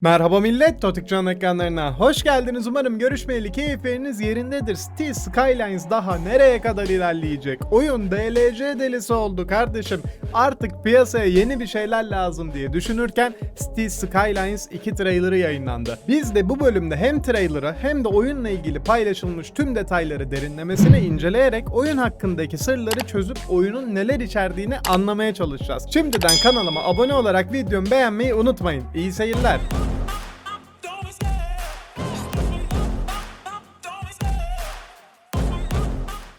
Merhaba millet, Totik Can ekranlarına hoş geldiniz. Umarım görüşmeyeli keyifleriniz yerindedir. Steel Skylines daha nereye kadar ilerleyecek? Oyun DLC delisi oldu kardeşim. Artık piyasaya yeni bir şeyler lazım diye düşünürken Steel Skylines 2 trailerı yayınlandı. Biz de bu bölümde hem trailerı hem de oyunla ilgili paylaşılmış tüm detayları derinlemesine inceleyerek oyun hakkındaki sırları çözüp oyunun neler içerdiğini anlamaya çalışacağız. Şimdiden kanalıma abone olarak videomu beğenmeyi unutmayın. İyi seyirler.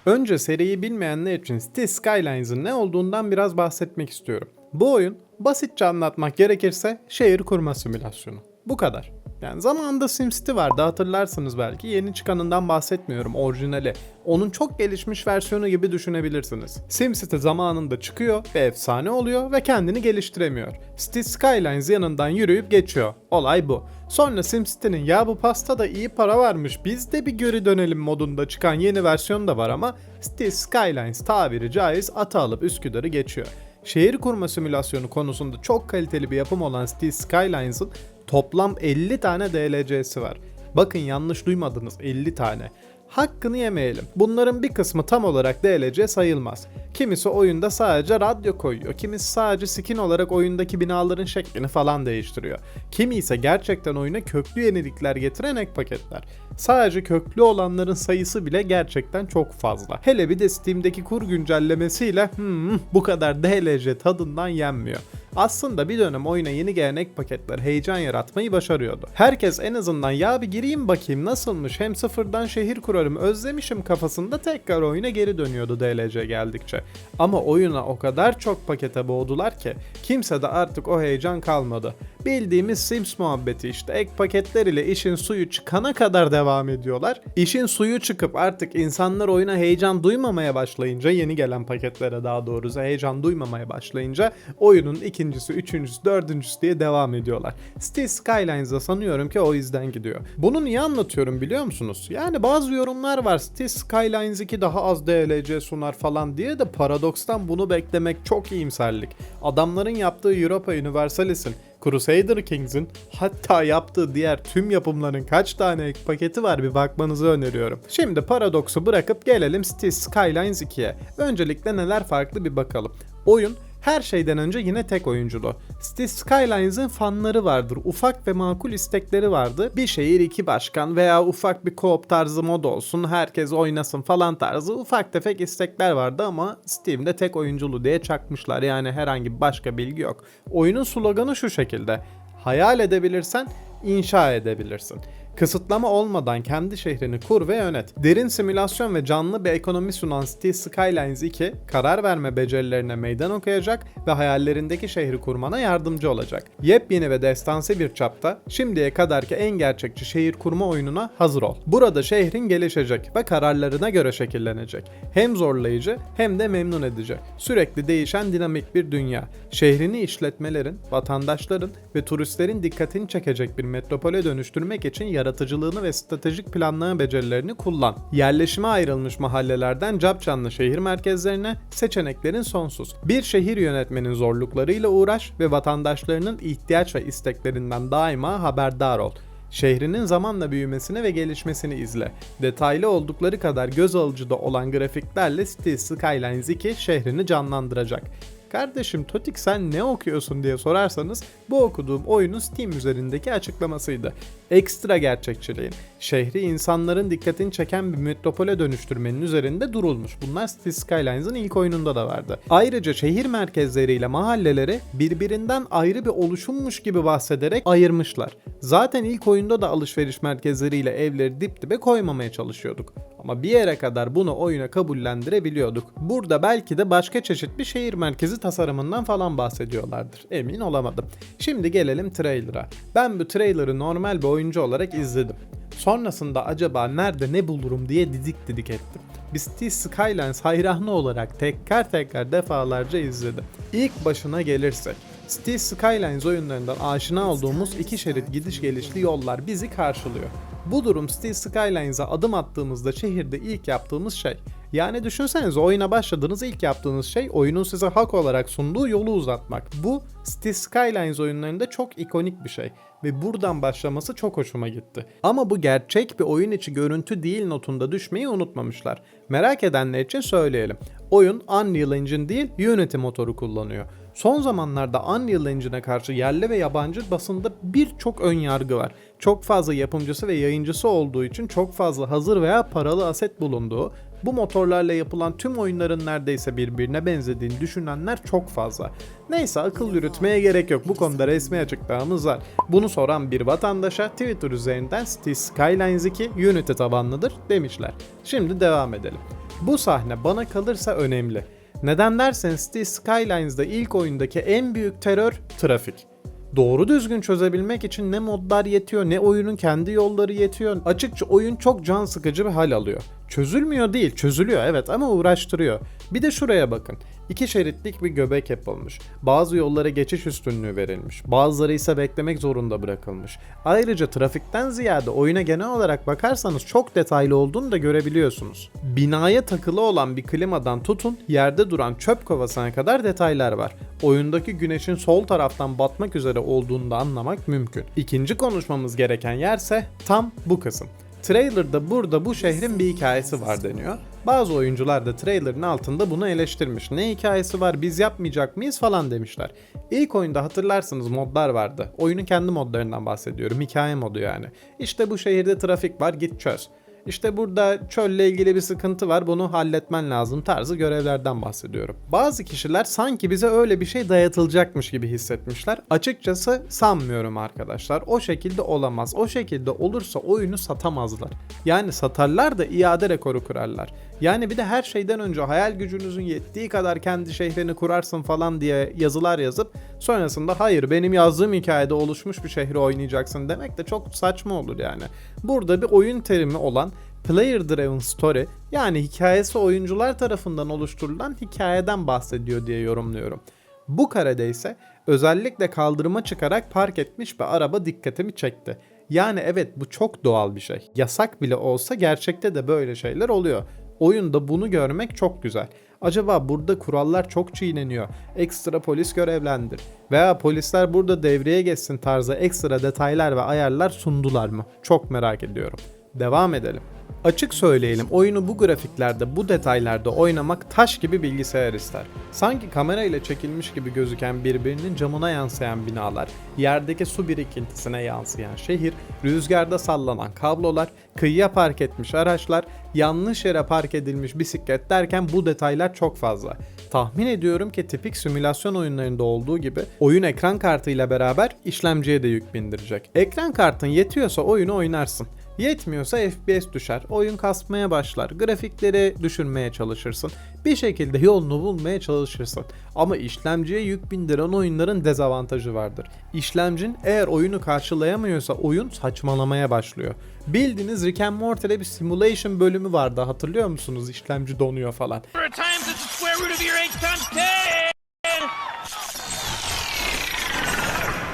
Önce seriyi bilmeyenler için City Skylines'ın ne olduğundan biraz bahsetmek istiyorum. Bu oyun basitçe anlatmak gerekirse şehir kurma simülasyonu. Bu kadar. Yani zamanında SimCity vardı hatırlarsınız belki. Yeni çıkanından bahsetmiyorum orijinali. Onun çok gelişmiş versiyonu gibi düşünebilirsiniz. SimCity zamanında çıkıyor ve efsane oluyor ve kendini geliştiremiyor. City Skylines yanından yürüyüp geçiyor. Olay bu. Sonra SimCity'nin ya bu pasta da iyi para varmış biz de bir geri dönelim modunda çıkan yeni versiyon da var ama City Skylines tabiri caiz atı alıp Üsküdar'ı geçiyor. Şehir kurma simülasyonu konusunda çok kaliteli bir yapım olan City Skylines'ın toplam 50 tane DLC'si var. Bakın yanlış duymadınız 50 tane. Hakkını yemeyelim. Bunların bir kısmı tam olarak DLC sayılmaz. Kimisi oyunda sadece radyo koyuyor, kimisi sadece skin olarak oyundaki binaların şeklini falan değiştiriyor. Kimi ise gerçekten oyuna köklü yenilikler getiren ek paketler. Sadece köklü olanların sayısı bile gerçekten çok fazla. Hele bir de Steam'deki kur güncellemesiyle hmm, bu kadar DLC tadından yenmiyor. Aslında bir dönem oyuna yeni gelen ek paketler heyecan yaratmayı başarıyordu. Herkes en azından ya bir gireyim bakayım nasılmış hem sıfırdan şehir kurarım özlemişim kafasında tekrar oyuna geri dönüyordu DLC geldikçe. Ama oyuna o kadar çok pakete boğdular ki kimse de artık o heyecan kalmadı. Bildiğimiz Sims muhabbeti işte ek paketler ile işin suyu çıkana kadar devam ediyorlar. İşin suyu çıkıp artık insanlar oyuna heyecan duymamaya başlayınca yeni gelen paketlere daha doğrusu heyecan duymamaya başlayınca oyunun ikincisi, üçüncüsü, dördüncüsü diye devam ediyorlar. City Skylines'da sanıyorum ki o yüzden gidiyor. Bunu niye anlatıyorum biliyor musunuz? Yani bazı yorumlar var City Skylines 2 daha az DLC sunar falan diye de paradokstan bunu beklemek çok iyimserlik. Adamların yaptığı Europa Universalis'in Crusader Kings'in hatta yaptığı diğer tüm yapımların kaç tane ek paketi var bir bakmanızı öneriyorum. Şimdi paradoksu bırakıp gelelim City Skylines 2'ye. Öncelikle neler farklı bir bakalım. Oyun her şeyden önce yine tek oyunculu. City Skylines'ın fanları vardır. Ufak ve makul istekleri vardı. Bir şehir iki başkan veya ufak bir co-op tarzı mod olsun, herkes oynasın falan tarzı ufak tefek istekler vardı ama Steam'de tek oyunculu diye çakmışlar. Yani herhangi başka bilgi yok. Oyunun sloganı şu şekilde. Hayal edebilirsen inşa edebilirsin. Kısıtlama olmadan kendi şehrini kur ve yönet. Derin simülasyon ve canlı bir ekonomi sunan City Skylines 2, karar verme becerilerine meydan okuyacak ve hayallerindeki şehri kurmana yardımcı olacak. Yepyeni ve destansı bir çapta şimdiye kadarki en gerçekçi şehir kurma oyununa hazır ol. Burada şehrin gelişecek ve kararlarına göre şekillenecek. Hem zorlayıcı hem de memnun edici. Sürekli değişen dinamik bir dünya. Şehrini işletmelerin, vatandaşların ve turistlerin dikkatini çekecek bir metropole dönüştürmek için yaratıcılığını ve stratejik planlama becerilerini kullan. Yerleşime ayrılmış mahallelerden capcanlı şehir merkezlerine seçeneklerin sonsuz. Bir şehir yönetmenin zorluklarıyla uğraş ve vatandaşlarının ihtiyaç ve isteklerinden daima haberdar ol. Şehrinin zamanla büyümesini ve gelişmesini izle. Detaylı oldukları kadar göz alıcı da olan grafiklerle City Skylines 2 şehrini canlandıracak. Kardeşim Totik sen ne okuyorsun diye sorarsanız bu okuduğum oyunun Steam üzerindeki açıklamasıydı. Ekstra gerçekçiliğin, şehri insanların dikkatini çeken bir metropole dönüştürmenin üzerinde durulmuş. Bunlar City Skylines'ın ilk oyununda da vardı. Ayrıca şehir merkezleriyle mahalleleri birbirinden ayrı bir oluşummuş gibi bahsederek ayırmışlar. Zaten ilk oyunda da alışveriş merkezleriyle evleri dip dibe koymamaya çalışıyorduk. Ama bir yere kadar bunu oyuna kabullendirebiliyorduk. Burada belki de başka çeşit bir şehir merkezi tasarımından falan bahsediyorlardır. Emin olamadım. Şimdi gelelim trailer'a. Ben bu trailer'ı normal bir oyuncu olarak izledim. Sonrasında acaba nerede ne bulurum diye didik didik ettim. Biz City Skylines hayranı olarak tekrar tekrar defalarca izledim. İlk başına gelirsek, City Skylines oyunlarından aşina olduğumuz iki şerit gidiş gelişli yollar bizi karşılıyor. Bu durum City Skylines'a adım attığımızda şehirde ilk yaptığımız şey. Yani düşünsenize oyuna başladığınız ilk yaptığınız şey oyunun size hak olarak sunduğu yolu uzatmak. Bu City Skylines oyunlarında çok ikonik bir şey ve buradan başlaması çok hoşuma gitti. Ama bu gerçek bir oyun içi görüntü değil notunda düşmeyi unutmamışlar. Merak edenler için söyleyelim. Oyun Unreal Engine değil Unity motoru kullanıyor. Son zamanlarda Unreal Engine'e karşı yerli ve yabancı basında birçok ön yargı var. Çok fazla yapımcısı ve yayıncısı olduğu için çok fazla hazır veya paralı aset bulunduğu, bu motorlarla yapılan tüm oyunların neredeyse birbirine benzediğini düşünenler çok fazla. Neyse akıl yürütmeye gerek yok bu konuda resmi açıklamamız var. Bunu soran bir vatandaşa Twitter üzerinden City Skylines 2 Unity tabanlıdır demişler. Şimdi devam edelim. Bu sahne bana kalırsa önemli. Neden derseniz City Skylines'da ilk oyundaki en büyük terör trafik. Doğru düzgün çözebilmek için ne modlar yetiyor ne oyunun kendi yolları yetiyor. Açıkça oyun çok can sıkıcı bir hal alıyor. Çözülmüyor değil, çözülüyor evet ama uğraştırıyor. Bir de şuraya bakın. İki şeritlik bir göbek yapılmış. Bazı yollara geçiş üstünlüğü verilmiş. Bazıları ise beklemek zorunda bırakılmış. Ayrıca trafikten ziyade oyuna genel olarak bakarsanız çok detaylı olduğunu da görebiliyorsunuz. Binaya takılı olan bir klimadan tutun yerde duran çöp kovasına kadar detaylar var. Oyundaki güneşin sol taraftan batmak üzere olduğunu da anlamak mümkün. İkinci konuşmamız gereken yerse tam bu kısım. Trailer'da burada bu şehrin bir hikayesi var deniyor. Bazı oyuncular da trailer'ın altında bunu eleştirmiş. Ne hikayesi var biz yapmayacak mıyız falan demişler. İlk oyunda hatırlarsınız modlar vardı. Oyunun kendi modlarından bahsediyorum. Hikaye modu yani. İşte bu şehirde trafik var git çöz. İşte burada çölle ilgili bir sıkıntı var bunu halletmen lazım tarzı görevlerden bahsediyorum. Bazı kişiler sanki bize öyle bir şey dayatılacakmış gibi hissetmişler. Açıkçası sanmıyorum arkadaşlar. O şekilde olamaz. O şekilde olursa oyunu satamazlar. Yani satarlar da iade rekoru kurarlar. Yani bir de her şeyden önce hayal gücünüzün yettiği kadar kendi şehrini kurarsın falan diye yazılar yazıp sonrasında hayır benim yazdığım hikayede oluşmuş bir şehri oynayacaksın demek de çok saçma olur yani. Burada bir oyun terimi olan Player Driven Story yani hikayesi oyuncular tarafından oluşturulan hikayeden bahsediyor diye yorumluyorum. Bu karede ise özellikle kaldırıma çıkarak park etmiş bir araba dikkatimi çekti. Yani evet bu çok doğal bir şey. Yasak bile olsa gerçekte de böyle şeyler oluyor. Oyunda bunu görmek çok güzel. Acaba burada kurallar çok çiğneniyor. Ekstra polis görevlendir. Veya polisler burada devreye geçsin tarzı ekstra detaylar ve ayarlar sundular mı? Çok merak ediyorum. Devam edelim. Açık söyleyelim oyunu bu grafiklerde bu detaylarda oynamak taş gibi bilgisayar ister. Sanki kamera ile çekilmiş gibi gözüken birbirinin camına yansıyan binalar, yerdeki su birikintisine yansıyan şehir, rüzgarda sallanan kablolar, kıyıya park etmiş araçlar, yanlış yere park edilmiş bisiklet derken bu detaylar çok fazla. Tahmin ediyorum ki tipik simülasyon oyunlarında olduğu gibi oyun ekran kartıyla beraber işlemciye de yük bindirecek. Ekran kartın yetiyorsa oyunu oynarsın. Yetmiyorsa FPS düşer, oyun kasmaya başlar, grafikleri düşürmeye çalışırsın. Bir şekilde yolunu bulmaya çalışırsın. Ama işlemciye yük bindiren oyunların dezavantajı vardır. İşlemcin eğer oyunu karşılayamıyorsa oyun saçmalamaya başlıyor. Bildiğiniz Rick and Morty'de bir simulation bölümü vardı hatırlıyor musunuz? İşlemci donuyor falan. number of times it's the square root of your 8 times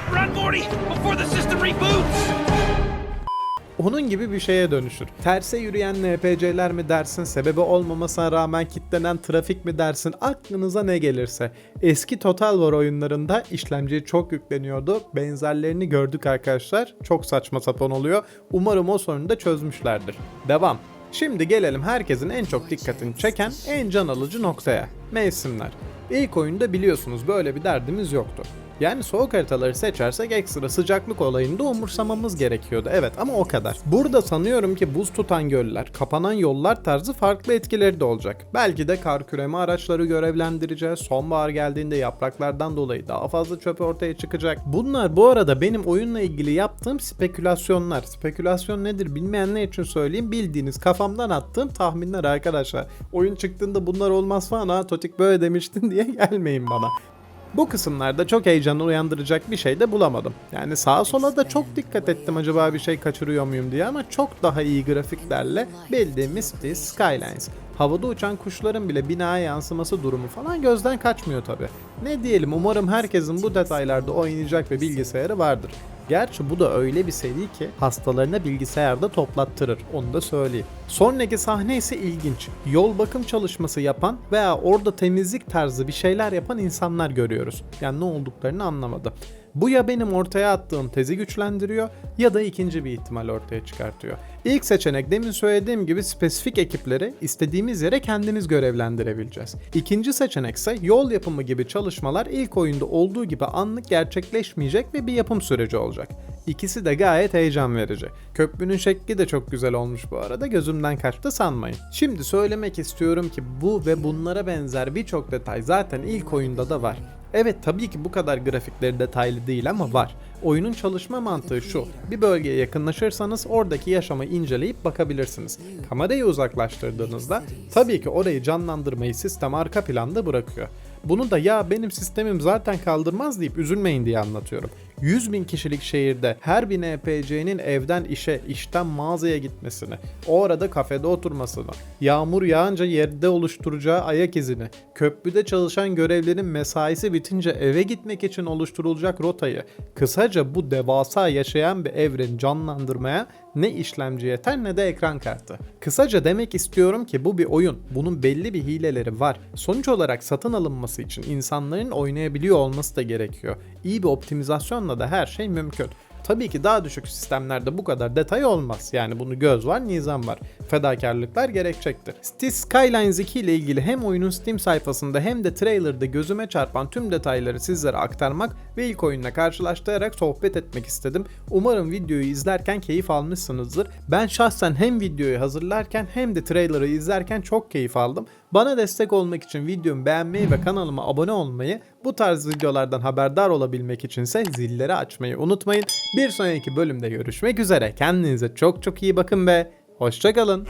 10! Run, Morty, before the system reboots! Onun gibi bir şeye dönüşür. Terse yürüyen NPC'ler mi dersin, sebebi olmamasına rağmen kitlenen trafik mi dersin, aklınıza ne gelirse. Eski Total War oyunlarında işlemciye çok yükleniyordu. Benzerlerini gördük arkadaşlar. Çok saçma sapan oluyor. Umarım o sorunu da çözmüşlerdir. Devam. Şimdi gelelim herkesin en çok dikkatini çeken en can alıcı noktaya. Mevsimler. İlk oyunda biliyorsunuz böyle bir derdimiz yoktu. Yani soğuk haritaları seçersek ekstra sıcaklık olayını da umursamamız gerekiyordu. Evet ama o kadar. Burada sanıyorum ki buz tutan göller, kapanan yollar tarzı farklı etkileri de olacak. Belki de kar küreme araçları görevlendireceğiz. Sonbahar geldiğinde yapraklardan dolayı daha fazla çöp ortaya çıkacak. Bunlar bu arada benim oyunla ilgili yaptığım spekülasyonlar. Spekülasyon nedir bilmeyenler için söyleyeyim. Bildiğiniz kafamdan attığım tahminler arkadaşlar. Oyun çıktığında bunlar olmaz falan ha Totik böyle demiştin diye gelmeyin bana. Bu kısımlarda çok heyecan uyandıracak bir şey de bulamadım. Yani sağa sola da çok dikkat ettim acaba bir şey kaçırıyor muyum diye ama çok daha iyi grafiklerle bildiğimiz Cities Skylines. Havada uçan kuşların bile binaya yansıması durumu falan gözden kaçmıyor tabi. Ne diyelim umarım herkesin bu detaylarda oynayacak bir bilgisayarı vardır. Gerçi bu da öyle bir seri ki hastalarına bilgisayarda toplattırır onu da söyleyeyim. Sonraki sahne ise ilginç. Yol bakım çalışması yapan veya orada temizlik tarzı bir şeyler yapan insanlar görüyoruz. Yani ne olduklarını anlamadım. Bu ya benim ortaya attığım tezi güçlendiriyor ya da ikinci bir ihtimal ortaya çıkartıyor. İlk seçenek demin söylediğim gibi spesifik ekipleri istediğimiz yere kendimiz görevlendirebileceğiz. İkinci seçenek ise yol yapımı gibi çalışmalar ilk oyunda olduğu gibi anlık gerçekleşmeyecek ve bir yapım süreci olacak. İkisi de gayet heyecan verici. Köprünün şekli de çok güzel olmuş bu arada gözümden kaçtı sanmayın. Şimdi söylemek istiyorum ki bu ve bunlara benzer birçok detay zaten ilk oyunda da var. Evet tabii ki bu kadar grafikleri detaylı değil ama var. Oyunun çalışma mantığı şu. Bir bölgeye yakınlaşırsanız oradaki yaşamı inceleyip bakabilirsiniz. Kamerayı uzaklaştırdığınızda tabii ki orayı canlandırmayı sistem arka planda bırakıyor. Bunu da ya benim sistemim zaten kaldırmaz deyip üzülmeyin diye anlatıyorum. 100 bin kişilik şehirde her bir NPC'nin evden işe, işten mağazaya gitmesini, o arada kafede oturmasını, yağmur yağınca yerde oluşturacağı ayak izini, köprüde çalışan görevlerin mesaisi bitince eve gitmek için oluşturulacak rotayı, kısaca bu devasa yaşayan bir evreni canlandırmaya ne işlemci yeter ne de ekran kartı. Kısaca demek istiyorum ki bu bir oyun. Bunun belli bir hileleri var. Sonuç olarak satın alınması için insanların oynayabiliyor olması da gerekiyor. İyi bir optimizasyonla da her şey mümkün. Tabii ki daha düşük sistemlerde bu kadar detay olmaz. Yani bunu göz var, nizam var. Fedakarlıklar gerekecektir. Cities Skylines 2 ile ilgili hem oyunun Steam sayfasında hem de trailer'da gözüme çarpan tüm detayları sizlere aktarmak ve ilk oyunla karşılaştırarak sohbet etmek istedim. Umarım videoyu izlerken keyif almışsınızdır. Ben şahsen hem videoyu hazırlarken hem de trailer'ı izlerken çok keyif aldım. Bana destek olmak için videomu beğenmeyi ve kanalıma abone olmayı, bu tarz videolardan haberdar olabilmek içinse zilleri açmayı unutmayın. Bir sonraki bölümde görüşmek üzere. Kendinize çok çok iyi bakın ve hoşçakalın.